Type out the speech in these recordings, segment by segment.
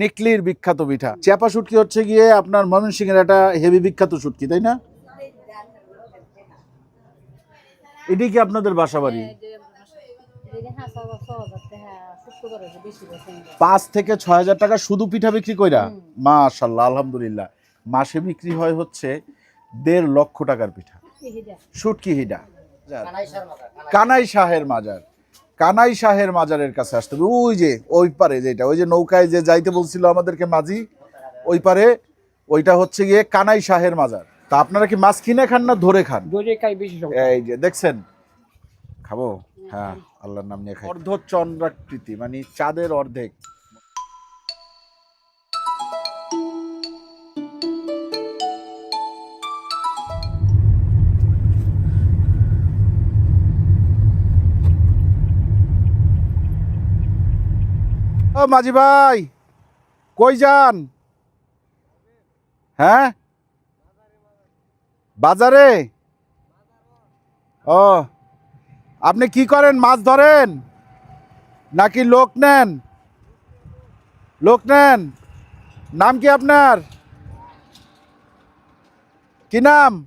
নিকলির বিখ্যাত পিঠা। চেপা শুটকি হচ্ছে গিয়ে আপনার ময়মনসিংহের একটা হেভি বিখ্যাত শুটকি তাই না? এটি কি আপনাদের বাসা বাড়ি? পাঁচ থেকে ছয় হাজার টাকা শুধু পিঠা বিক্রি কইরা? মাশাল্লাহ আলহামদুলিল্লাহ। মাসে বিক্রি হয় হচ্ছে দেড় লক্ষ টাকার পিঠা। শুটকি হিডা। কানাই শাহের মাজার। কানাই শাহের মাজারের কাছে আসতে হবে। ওই যে ওই পারে যেটা ওই যে নৌকায় যে যাইতে বলছিল আমাদেরকে মাঝি ওই পারে ওইটা হচ্ছে গিয়ে কানাই শাহের মাজার। তা আপনারা কি মাছ কিনে খান না ধরে খান? এই যে দেখছেন? খাব? হ্যাঁ আল্লাহর নাম নিয়ে খাই। অর্ধচন্দ্রাকৃতি মানে চাঁদের অর্ধেক। মাঝি ভাই, কই যান? হ্যাঁ? বাজারে? ও, আপনি কি করেন, মাছ ধরেন? নাকি লোক নেন? লোক নেন? নাম কি আপনার? কি নাম?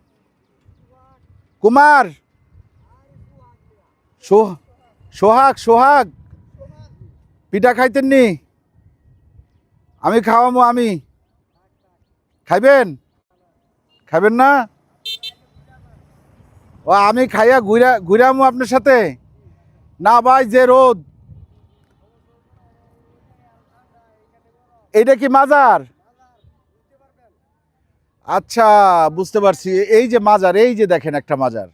কুমার? সোহাগ সোহাগ। পিঠা খাইতেন নি আমি খাওয়ামো, আমি। খাইবেন? খাইবেন না? ও, আমি খাইয়া ঘুরা, ঘুরামু আপনার সাথে? না ভাই, যে রোদ। এইটা কি মাজার? আচ্ছা বুঝতে পারছি। এই যে মাজার, এই যে দেখেন একটা মাজার।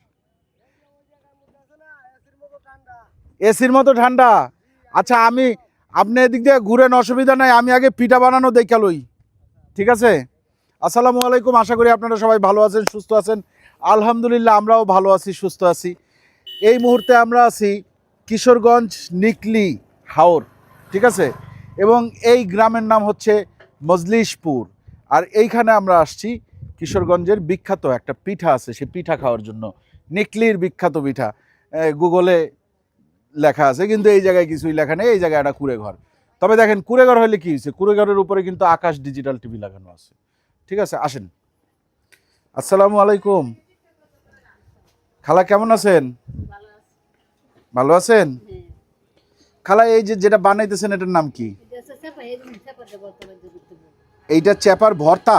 এসির মতো ঠান্ডা। আচ্ছা আমি আপনি এদিক দিয়ে ঘুরেন, অসুবিধা নাই, আমি আগে পিঠা বানানো দেখালই ঠিক আছে? আসসালামু আলাইকুম, আশা করি আপনারা সবাই ভালো আছেন, সুস্থ আছেন। আলহামদুলিল্লাহ, আমরাও ভালো আছি, সুস্থ আছি। এই মুহূর্তে আমরা আছি কিশোরগঞ্জ নিকলি হাওর, ঠিক আছে? এবং এই গ্রামের নাম হচ্ছে মজলিশপুর। আর এইখানে আমরা আসছি কিশোরগঞ্জের বিখ্যাত একটা পিঠা আছে সেই পিঠা খাওয়ার জন্য। নিকলির বিখ্যাত পিঠা। গুগলে লেখা আছে কিন্তু এই জায়গায় কিছুই লেখা নেই এই জায়গায় একটা কুড়ে ঘর তবে দেখেন কুড়ে ঘর হলে কি হয়েছে? কুড়ে ঘরের উপরে কিন্তু আকাশ ডিজিটাল টিভি লাগানো আছে। ঠিক আছে আসেন। আসসালামু আলাইকুম। খালা কেমন আছেন? ভালো আছেন? খালা এই যে যেটা বানাইতেছেন এটার নাম কি? এইটা চেপার ভর্তা?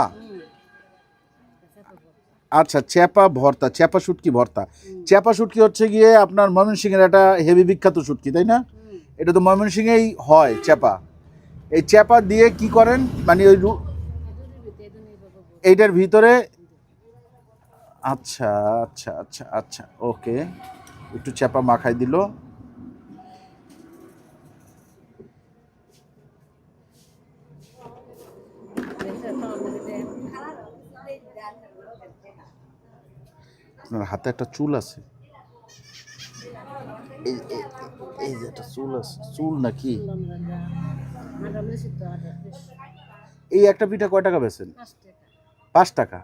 আচ্ছা চ্যাপা ভর্তা চেপা শুটকি ভর্তা। চেপা শুটকি হচ্ছে গিয়ে আপনার ময়মনসিংহের একটা হেভি বিখ্যাত শুটকি তাই না? এটা তো ময়মনসিংহেই হয় চ্যাপা। এই চ্যাপা দিয়ে কি করেন? মানে ওই এইটার ভিতরে আচ্ছা আচ্ছা আচ্ছা আচ্ছা ওকে। একটু চ্যাপা মাখাই দিল। আপনার হাতে একটা চুল আছে? এই যে একটা চুল আছে, চুল নাকি? এই একটা পিঠা কয় টাকা বেছেন পাঁচ টাকা।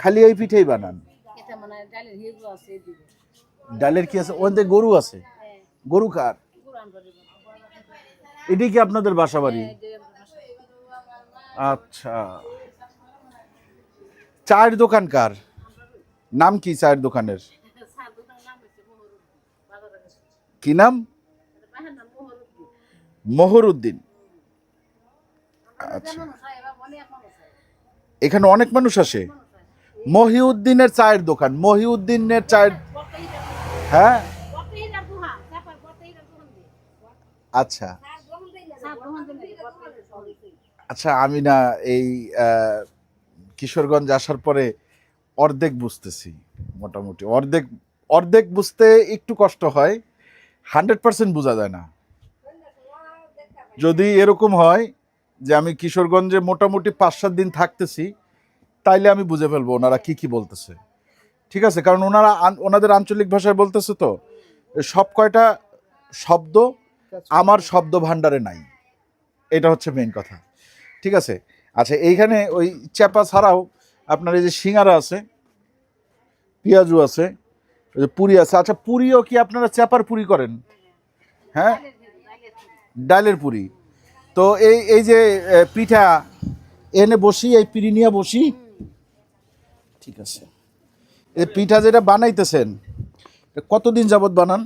খালি এই পিঠেই বানান। ডালের কি আছে? ওখান গরু আছে? গরু কার? এটি কি আপনাদের বাসা বাড়ি? আচ্ছা। চায়ের দোকান কার? নাম কি চায়ের দোকানের? কি নাম? মোহরউদ্দিন আচ্ছা। এখানে অনেক মানুষ আসে। মহিউদ্দিনের চায়ের দোকান। মহিউদ্দিনের চায়ের হ্যাঁ? আচ্ছা। আচ্ছা আমি না এই কিশোরগঞ্জ আসার পরে অর্ধেক বুঝতেছি, মোটামুটি। অর্ধেক অর্ধেক বুঝতে একটু কষ্ট হয়, হান্ড্রেড পার্সেন্ট বোঝা যায় না। যদি এরকম হয় যে আমি কিশোরগঞ্জে মোটামুটি পাঁচ সাত দিন থাকতেছি, তাইলে আমি বুঝে ফেলব ওনারা কি কি বলতেছে। ঠিক আছে? কারণ ওনারা ওনাদের আঞ্চলিক ভাষায় বলতেছে তো সব কয়টা শব্দ আমার শব্দ ভাণ্ডারে নাই। এটা হচ্ছে মেন কথা। ঠিক আছে? আচ্ছা এইখানে ওই চেপা ছাড়াও আপনার এই যে সিঙ্গারা আছে পেঁয়াজু আছে পুরি আছে। আচ্ছা পুরিও কি আপনারা চেপার পুরি করেন? হ্যাঁ? ডালের পুরি। তো এই এই যে পিঠা এনে বসি এই পিড়ি নিয়ে বসি। ঠিক আছে। এই পিঠা যেটা বানাইতেছেন কতদিন যাবৎ বানান?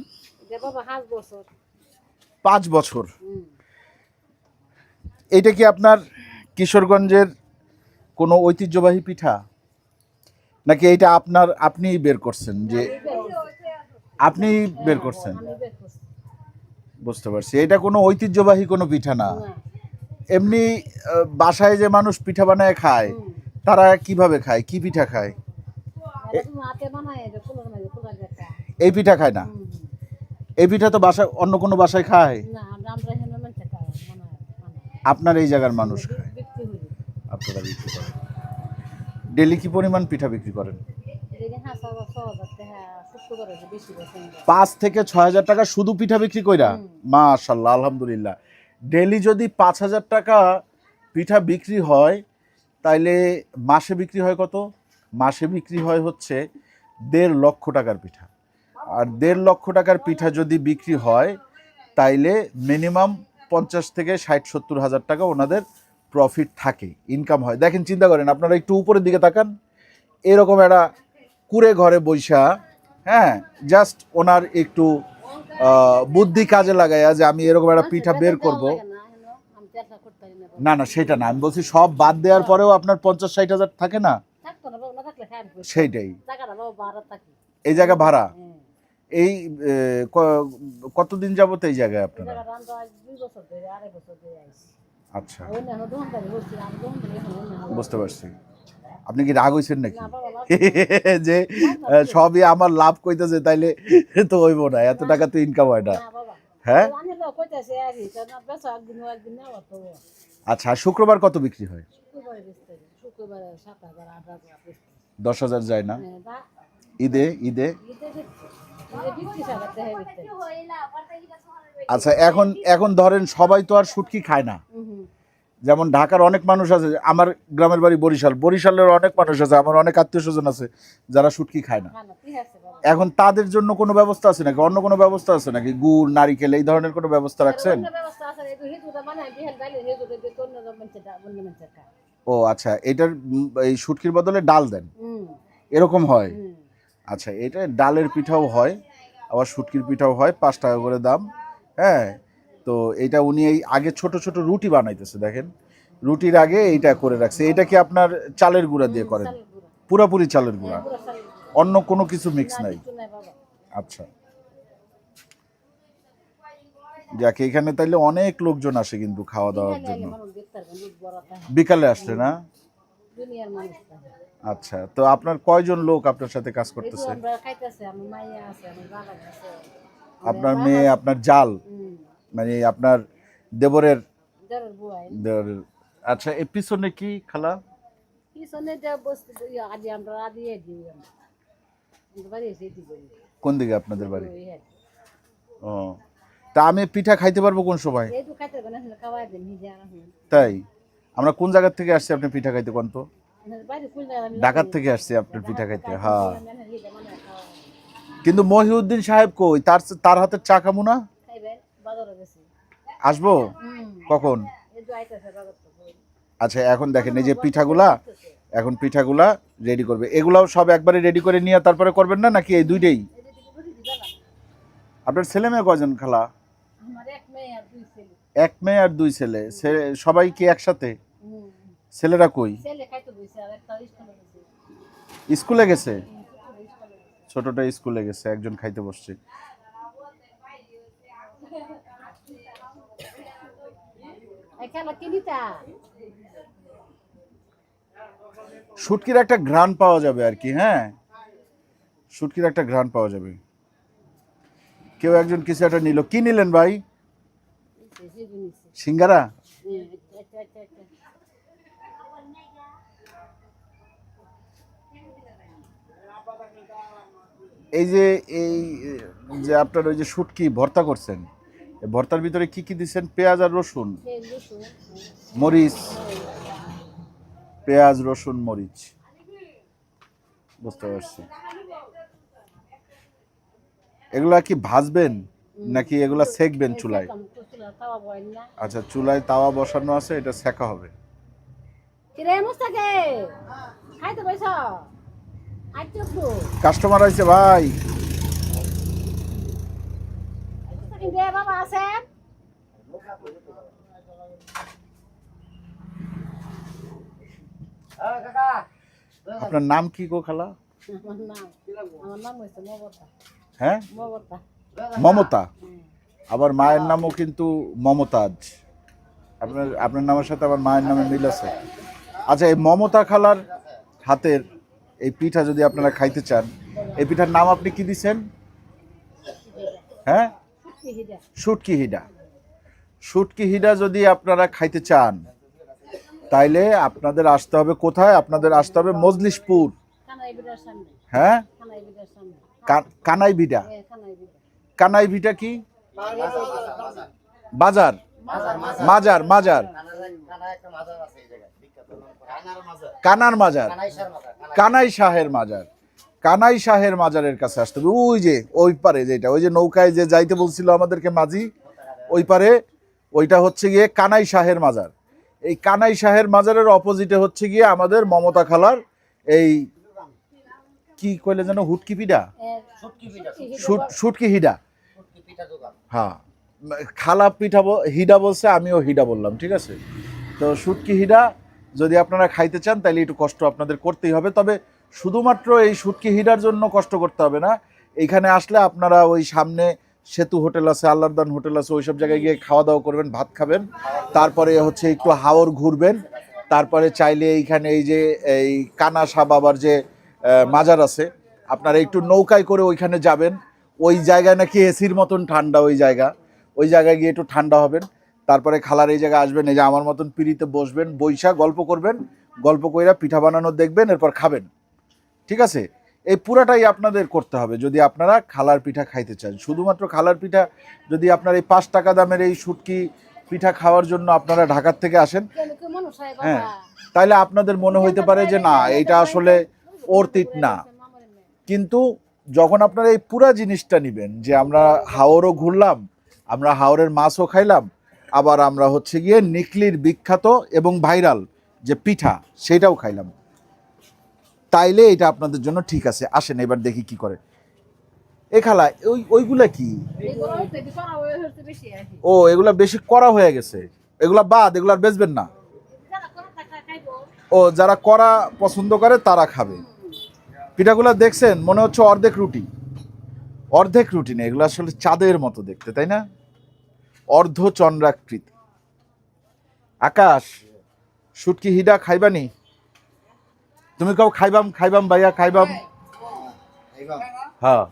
পাঁচ বছর। এইটা কি আপনার কিশোরগঞ্জের কোনো ঐতিহ্যবাহী পিঠা? নাকি এইটা আপনার আপনিই বের করছেন যে আপনি বের করছেন? আমি বের করছি। বুঝতে পারছি। এটা কোনো ঐতিহ্যবাহী কোনো পিঠা না। এমনি বাসায় যে মানুষ পিঠা বানায় খায় তারা কীভাবে খায়? কি পিঠা খায়? এটা এই পিঠা খায় না? এই পিঠা তো বাসায় অন্য কোনো বাসায় খায়? আপনার এই জায়গার মানুষ খায়। আপনারা বিক্রি করেন? ডেলি কি পরিমাণ পিঠা বিক্রি করেন? পাঁচ থেকে ছয় হাজার টাকা শুধু পিঠা বিক্রি কইরা? মাশাল্লাহ আলহামদুলিল্লাহ। ডেলি যদি পাঁচ হাজার টাকা পিঠা বিক্রি হয় তাইলে মাসে বিক্রি হয় কত? মাসে বিক্রি হয় হচ্ছে দেড় লক্ষ টাকার পিঠা। আর দেড় লক্ষ টাকার পিঠা যদি বিক্রি হয় তাইলে মিনিমাম পঞ্চাশ থেকে ষাট সত্তর হাজার টাকা ওনাদের প্রফিট থাকে ইনকাম হয়। দেখেন চিন্তা করেন আপনারা একটু উপরের দিকে তাকান। এরকম একটা কুড়ে ঘরে বৈশা হ্যাঁ জাস্ট ওনার একটু বুদ্ধি কাজে লাগাইয়া যে আমি এরকম একটা পিঠা বের করব। না না। সেটা না আমি বলছি সব বাদ দেওয়ার পরেও আপনার পঞ্চাশ ষাট হাজার থাকে না? থাকলে খাই সেইটাই। এই জায়গা ভাড়া? হ্যাঁ। এই কতদিন যাবত এই জায়গায় আপনারা? আচ্ছা। বুঝতে পারছি। আপনি কি রাগ হয়েছেন নাকি? যে সবই আমার লাভ কইতেছে তাইলে তো হইব না এত টাকা তো ইনকাম হয় না। হ্যাঁ? আচ্ছা শুক্রবার কত বিক্রি হয়? দশ হাজার যায় না? হ্যাঁ ঈদে ঈদে? আচ্ছা এখন এখন ধরেন সবাই তো আর শুটকি খায় না। যেমন ঢাকার অনেক মানুষ আছে আমার গ্রামের বাড়ি বরিশাল। বরিশালের অনেক মানুষ আছে আমার অনেক আত্মীয় স্বজন আছে যারা শুটকি খায় না। এখন তাদের জন্য কোনো ব্যবস্থা আছে নাকি? অন্য কোনো ব্যবস্থা আছে নাকি? গুড় নারিকেল এই ধরনের কোনো ব্যবস্থা রাখছেন? ও আচ্ছা এটার এই শুটকির বদলে ডাল দেন। এরকম হয়? আচ্ছা এটা ডালের পিঠাও হয় আবার শুটকির পিঠাও হয় পাঁচ টাকা করে দাম। হ্যাঁ তো এটা উনি এই আগে ছোট ছোট রুটি বানাইতেছে দেখেন। রুটির আগে এইটা করে রাখছে। এটা কি আপনার চালের গুঁড়া দিয়ে করেন? পুরাপুরি চালের গুঁড়া? অন্য কোনো কিছু মিক্স নাই? আচ্ছা। যাক এখানে তাইলে অনেক লোকজন আসে কিন্তু খাওয়া দাওয়ার জন্য। বিকালে আসলে না? আচ্ছা তো আপনার কয়জন লোক আপনার সাথে কাজ করতেছে? আপনার মেয়ে আপনার জাল? মানে আপনার দেবরের আচ্ছা এর পিছনে কি খালা? এ কোন দিকে আপনাদের বাড়ি। ও তা আমি পিঠা খাইতে পারব কোন সময়? তাই? আমরা কোন জায়গা থেকে আসছি আপনি পিঠা খাইতে কোন তো? ঢাকার থেকে আসছি আপনার পিঠা খাইতে হ্যাঁ। কিন্তু মহিউদ্দিন সাহেব কই? তার তার হাতের চা খামু না? আসব? কখন। আচ্ছা এখন দেখেন এই যে পিঠাগুলা এখন পিঠাগুলা রেডি করবে। এগুলাও সব একবারে রেডি করে নিয়ে তারপরে করবেন না নাকি এই দুইটাই? আপনার ছেলে মেয়ে কজন খালা? এক মেয়ে আর দুই ছেলে সবাই কি একসাথে? ছেলেরা কই? ছেলে খাইতে বইছে আর একটা স্কুলে গেছে। স্কুলে গেছে? হুম, ছোট স্কুলে গেছে। ছোটটা স্কুলে গেছে একজন খাইতে বসছে। এই খেলা কিনিতা শুটকির একটা ঘ্রাণ পাওয়া যাবে আর কি হ্যাঁ? শুটকির একটা ঘ্রাণ পাওয়া যাবে। কেউ একজন কিছু একটা নিল। কি নিলেন ভাই? সিঙ্গারা? এই যে এই, যে আপনার ওই যে শুটকি ভর্তা করছেন ভর্তার ভিতরে কি কি দিচ্ছেন পেঁয়াজ আর রসুন? মরিচ। পেঁয়াজ, রসুন, মরিচ। বুঝতে পারছি। এগুলা কি ভাজবেন? নাকি এগুলা সেকবেন চুলায়? আচ্ছা চুলায় তাওয়া বসানো আছে, এটা সেকা হবে। কিরে মুস্তাকে? খাইতে একটু কাস্টমার আইছে ভাই। আপনার নাম কি গো খালা? হ্যাঁ? মমতা। আবার মায়ের নামও কিন্তু মমতাজ আপনার আপনার নামের সাথে আমার মায়ের নামে মিল আছে। আচ্ছা এই মমতা খালার হাতের এই পিঠা যদি আপনারা খাইতে চান এই পিঠার নাম আপনি কি দিচ্ছেন হ্যাঁ? কি হিডা। শুটকি হিডা যদি আপনারা খাইতে চান তাইলে আপনাদের আসতে হবে কোথায়? আপনাদের আসতে হবে মজলিশপুর। হ্যাঁ? কানাই ভিটা। কানাই ভিটা কি? বাজার। মাজার মাজার। কানার মাজার। কানাই শাহের মাজার। কানাই শাহের মাজারের কাছে আসতে হবে। ওই যে ওই পারে যেটা ওই যে নৌকায় যে যাইতে বলছিল আমাদেরকে মাঝি ওই পারে ওইটা হচ্ছে গিয়ে কানাই শাহের মাজার। এই কানাই শাহের মাজারের অপোজিটে হচ্ছে গিয়ে আমাদের মমতা খালার এই কি কইলে যেন হুটকি পিডা শুট- শুটকি হিডা। হ্যাঁ। খালা পিঠা হিডা বলছে আমিও হিডা বললাম ঠিক আছে? তো শুটকি হিডা যদি আপনারা খাইতে চান তাহলে একটু কষ্ট আপনাদের করতেই হবে। তবে শুধুমাত্র এই শুটকি হিডার জন্য কষ্ট করতে হবে না। এইখানে আসলে আপনারা ওই সামনে সেতু হোটেল আছে আল্লাহদান হোটেল আছে, ওইসব জায়গায় গিয়ে খাওয়া দাওয়া করবেন, ভাত খাবেন। তারপরে হচ্ছে একটু হাওর ঘুরবেন। তারপরে চাইলে এইখানে এই যে, এই কানা কানাসা বাবার যে মাজার আছে, আপনারা একটু নৌকায় করে ওইখানে যাবেন। ওই জায়গায় নাকি এসির মতন ঠান্ডা ওই জায়গা। ওই জায়গায় গিয়ে একটু ঠান্ডা হবেন। তারপরে খালার এই জায়গায় আসবেন, এই যে আমার মতন পিড়িতে বসবেন বৈশা গল্প করবেন, গল্প কইরা পিঠা বানানো দেখবেন, এরপর খাবেন। ঠিক আছে? এই পুরাটাই আপনাদের করতে হবে যদি আপনারা খালার পিঠা খাইতে চান। শুধুমাত্র খালার পিঠা যদি আপনার এই পাঁচ টাকা দামের এই শুটকি পিঠা খাওয়ার জন্য আপনারা ঢাকার থেকে আসেন, হয়, তাইলে আপনাদের মনে হইতে পারে যে না, এইটা আসলে অর্থিত না। কিন্তু যখন আপনারা এই পুরা জিনিসটা নেবেন, যে আমরা হাওরও ঘুরলাম, আমরা হাওরের মাছও খাইলাম আবার আমরা হচ্ছে গিয়ে নিকলির বিখ্যাত এবং ভাইরাল যে পিঠা, সেটাও খাইলাম। তাইলে এটা আপনাদের জন্য ঠিক আছে। আসেন, এবার দেখি কি করে। এ খালা, ওই, ওইগুলা কি? ও, এগুলা বেশি করা হয়ে গেছে। এগুলা বাদ, এগুলা বেচবেন না। ও, যারা করা পছন্দ করে, তারা খাবে। পিঠাগুলো দেখছেন, মনে হচ্ছে অর্ধেক রুটি। অর্ধেক রুটি না, এগুলো আসলে চাঁদের মতো দেখতে, তাই না? অর্ধ চন্দ্রাকৃতি আকাশ শুটকি হিডা খাইবানি? তুমি কাউ খাইবাম খাইবাম ভাইয়া খাইবাম? হ্যাঁ।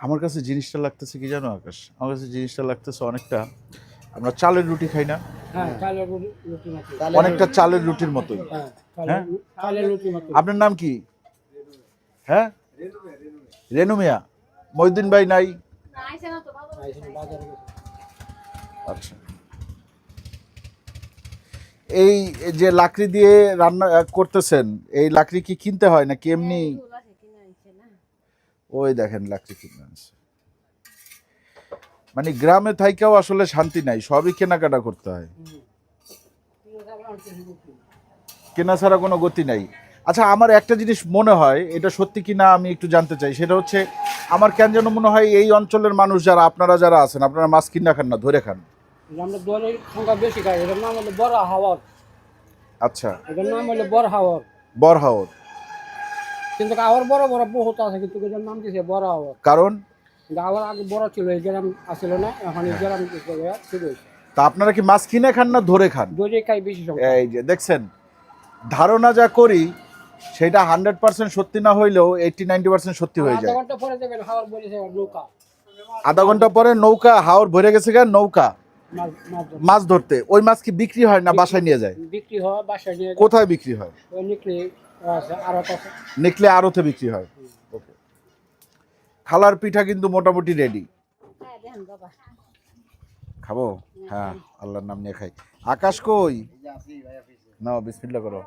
আমার কাছে জিনিসটা লাগতেছে কি জানো আকাশ? আমার কাছে জিনিসটা লাগতেছে অনেকটা। আমরা চালের রুটি খাই না? হ্যাঁ চালের রুটি রুটি মতো অনেকটা চালের রুটির মতোই। হ্যাঁ হ্যাঁ? চালের চালের রুটি মতো আপনার নাম কি? হ্যাঁ? রেনু মিয়া। মহিউদ্দিন ভাই নাই আইছে না তো বাবা আইসেন বাজারে গেছে। আচ্ছা। এই যে লাকড়ি দিয়ে রান্না করতেছেন এই লাকড়ি কি কিনতে হয় নাকি এমনি? আনছে না। ওই দেখেন লাকড়ি কিনে আনছে। মানে গ্রামে থাইকেও আসলে শান্তি নাই সবই কেনাকাটা করতে হয়। কেনা ছাড়া কোনো গতি নাই। আচ্ছা আমার একটা জিনিস মনে হয় এটা সত্যি কি না আমি একটু জানতে চাই সেটা হচ্ছে আমার কেন যেন মনে হয় এই অঞ্চলের মানুষ যারা আপনারা যারা আছেন আপনারা মাছ কিনা খান না ধরে খান। আমরা সংখ্যা বেশি খাই এটার নাম হলো বড় হাওয়ার আচ্ছা। এটার নাম হলো বড় হাওয়ার কিন্তু বড় বড় বহুত আছে কিন্তু এটার নাম দিয়েছে বড় হাওয়ার কারণ? আগে বড় ছিল এই গ্রাম আসছিল না এখন এই গ্রাম শুরু হয়েছে। তা আপনারা কি মাছ কিনে খান না ধরে খান? দলে খাই বেশি সংখ্যা এই যে দেখছেন ধারণা যা করি সেটা হান্ড্রেড পার্সেন্ট সত্যি না হইলেও এইটটি নাইনটি পার্সেন্ট সত্যি হয়ে আধা যায়। ঘণ্টা পরে নৌকা। আধা ঘণ্টা পরে নৌকা হাওর ভরে গেছে গা নৌকা। মাছ মাছ ধরতে। ওই মাছ কি বিক্রি হয় না বাসায় নিয়ে যায়? বিক্রি হয় বাসায় নিয়ে কোথায় বিক্রি হয়? নিকলে আছে আর আছে। নিকলে আড়তে বিক্রি হয়? ওকে। খালার পিঠা কিন্তু মোটামুটি রেডি হ্যাঁ খাব? হ্যাঁ। আল্লাহর নাম নিয়ে খাই। আকাশ কই? না বিসমিল্লা করো।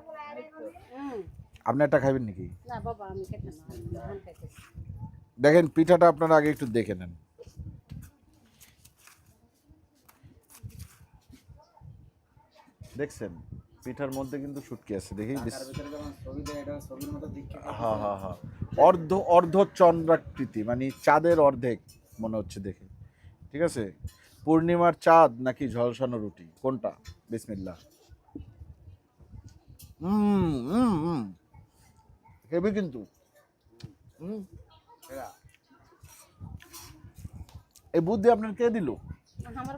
আপনি একটা খাইবেন নাকি? দেখেন পিঠাটা আপনারা আগে একটু দেখে নেন। দেখছেন? পিঠার মধ্যে কিন্তু শুটকি আছে দেখি। হ্যাঁ হ্যাঁ হ্যাঁ অর্ধ অর্ধচন্দ্রাকৃতি মানে চাঁদের অর্ধেক মনে হচ্ছে দেখে। ঠিক আছে? পূর্ণিমার চাঁদ নাকি ঝলসানো রুটি? কোনটা? বিসমিল্লা হুম হেভি কিন্তু। হুম এই বুদ্ধি আপনার কে দিল?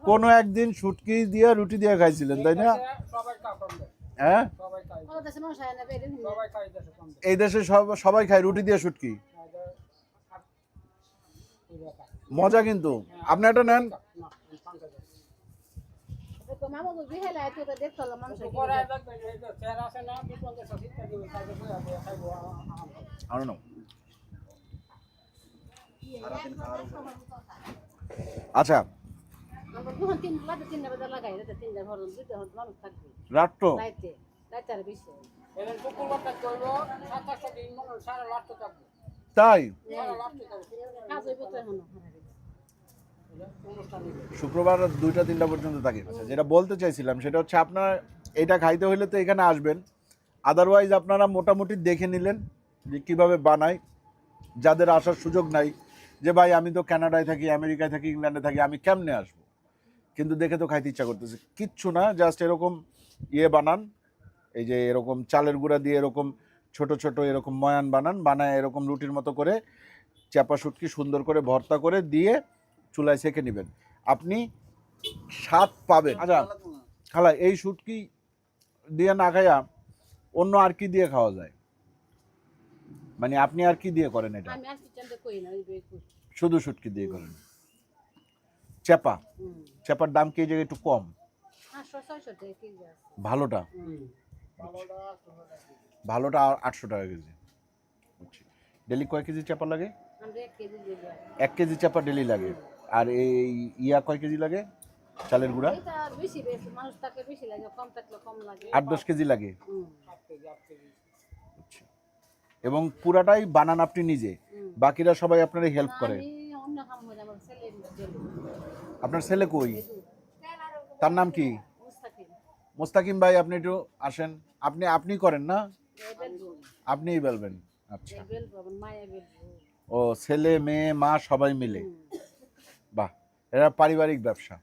কোনো একদিন শুটকি দিয়ে রুটি দিয়ে খাইছিলেন তাই না সবাই খায় কম দেয় হ্যাঁ? এই দেশে সব, সবাই খায়, রুটি দিয়ে শুটকি। মজা কিন্তু। আপনি একটা নেন. আচ্ছা আমরা দুখন তিন রাতে তিনটা বাজে লাগাই রাতে তিনটা ঘর দুইটা ঘর মানুষ থাকবে রাট্টো রাইতে রাইতে আর বেশি এদের শুক্রবার থাকতে হইব সাতাশটা দিন সাড়ে লাখটা থাকবে তাই। শুক্রবার দুইটা তিনটা পর্যন্ত থাকি যেটা বলতে চাইছিলাম সেটা হচ্ছে আপনার এটা খাইতে হইলে তো এখানে আসবেন। আদারওয়াইজ আপনারা মোটামুটি দেখে নিলেন যে কীভাবে বানায়। যাদের আসার সুযোগ নাই যে, ভাই, আমি তো কানাডায় থাকি, আমেরিকায় থাকি, ইংল্যান্ডে থাকি, আমি কেমনে আসব? কিন্তু দেখে তো খাইতে ইচ্ছা করতেছে। কিচ্ছু না জাস্ট এরকম ইয়ে বানান এই যে এরকম চালের গুঁড়া দিয়ে এরকম ছোট ছোট এরকম ময়ান বানান বানায় এরকম রুটির মতো করে চাপা শুটকি সুন্দর করে ভর্তা করে দিয়ে চুলায় সেঁকে নেবেন। আপনি স্বাদ পাবেন। আচ্ছা খালা এই শুটকি দিয়ে না খাইয়া অন্য আর কি দিয়ে খাওয়া যায়? মানে আপনি আর কি দিয়ে করেন এটা? শুধু শুটকি দিয়ে করেন? চেপা। চেপার দাম কি জায়গায় একটু কম? আছে। ভালোটা? ভালোটা আটশো টাকা কেজি। বুঝছি। ডেলি কয় কেজি চাপা লাগে? এক কেজি চাপা ডেলি লাগে। আর এই ইয়া কয় কেজি লাগে? চালের গুঁড়া? এটা বেশি বেশি মানুষ থাকলে বেশি লাগে কম থাকলে কম লাগে। আট দশ কেজি লাগে। এবং পুরাটাই বানান আপনি নিজে। বাকিরা সবাই আপনার হেল্প করে। আপনার ছেলে কই? তার নাম কি? মুস্তাকিম। মোস্তাকিম ভাই আপনি একটু আসেন। আপনি আপনি করেন না? আপনিই বলবেন। আচ্ছা। ও ছেলে মেয়ে মা সবাই মিলে। বাহ এরা পারিবারিক ব্যবসা।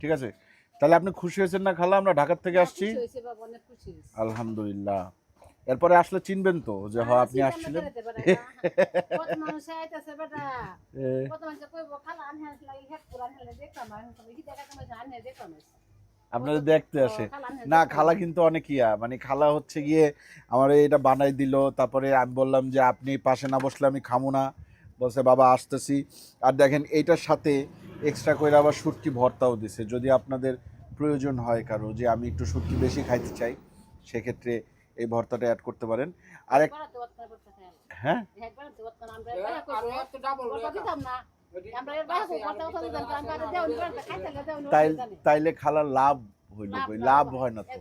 ঠিক আছে? তাহলে আপনি খুশি হয়েছেন না খালা? আমরা ঢাকার থেকে আসছি। খুশি হয়েছে বাবা অনেক খুশি হয়েছে। আলহামদুলিল্লাহ। এরপরে আসলে চিনবেন তো যে হ্যাঁ আপনি আসছিলেন। করতে পারে না। কত মানুষ আইতাছে বেটা। কত মানুষ কইব খালা আনহে লাগি হেড পুরান হেলে দেখতাম আমি তো কি দেখা কামে আনহে দেখতাম আপনাদের দেখতে আসে। না খালা কিন্তু অনেক ইয়া। মানে খালা হচ্ছে গিয়ে আমার এটা বানাই দিল তারপরে আমি বললাম যে আপনি পাশে না বসলে আমি খামু না। বলছে বাবা আসতেছি। আর দেখেন এইটার সাথে এক্সট্রা করে আবার শুটকি ভর্তাও দিছে। যদি আপনাদের প্রয়োজন হয় কারও যে আমি একটু শুটকি বেশি খাইতে চাই সেক্ষেত্রে এই ভর্তাটা অ্যাড করতে পারেন আর এক হ্যাঁ তাইলে খালা লাভ হইল কই লাভ হয় না তো।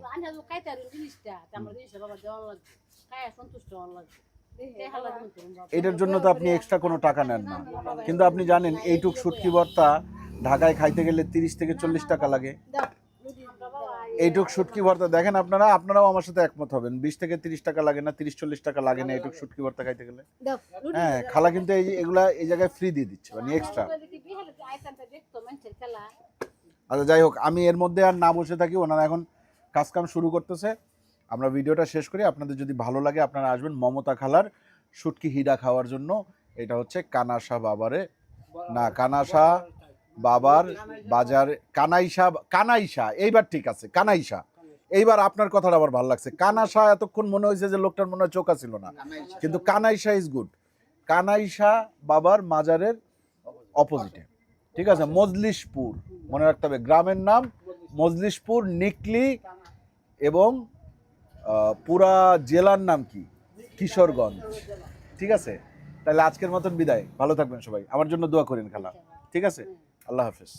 এটার জন্য তো আপনি এক্সট্রা কোনো টাকা নেন না কিন্তু আপনি জানেন এইটুক শুটকি ভর্তা ঢাকায় খাইতে গেলে তিরিশ থেকে চল্লিশ টাকা লাগে দাও, যদি আমরা বাবা এইটুক শুটকি ভর্তা দেখেন আপনারা আপনারাও আমার সাথে একমত হবেন। বিশ থেকে তিরিশ টাকা লাগে না তিরিশ চল্লিশ টাকা লাগে না এইটুক শুটকি ভর্তা খাইতে গেলে। হ্যাঁ খালা কিন্তু এই এগুলা এই জায়গায় ফ্রি দিয়ে দিচ্ছে মানে এক্সট্রা আচ্ছা যাই হোক আমি এর মধ্যে আর না বসে থাকি ওনারা এখন কাজ কাম শুরু করতেছে। আমরা ভিডিওটা শেষ করি আপনাদের যদি ভালো লাগে আপনারা আসবেন মমতা খালার শুটকি হিডা খাওয়ার জন্য। এটা হচ্ছে কানাসা বাবারে। না কানাসা বাবার বাজার কানাইশা কানাইশা এইবার ঠিক আছে কানাইশা। এইবার আপনার কথাটা আবার ভালো লাগছে। কানাসা এতক্ষণ মনে হয়েছে যে লোকটার মনে হয় চোখা ছিল না। কিন্তু কানাইশা ইজ গুড কানাইশা বাবার মাজারের অপোজিটে ঠিক আছে মজলিশপুর মনে রাখতে হবে গ্রামের নাম মজলিশপুর নিকলি এবং পুরা জেলার নাম কি? কিশোরগঞ্জ। ঠিক আছে? তাহলে আজকের মতন বিদায়। ভালো থাকবেন সবাই। আমার জন্য দোয়া করেন খালা। ঠিক আছে? আল্লাহ হাফেজ।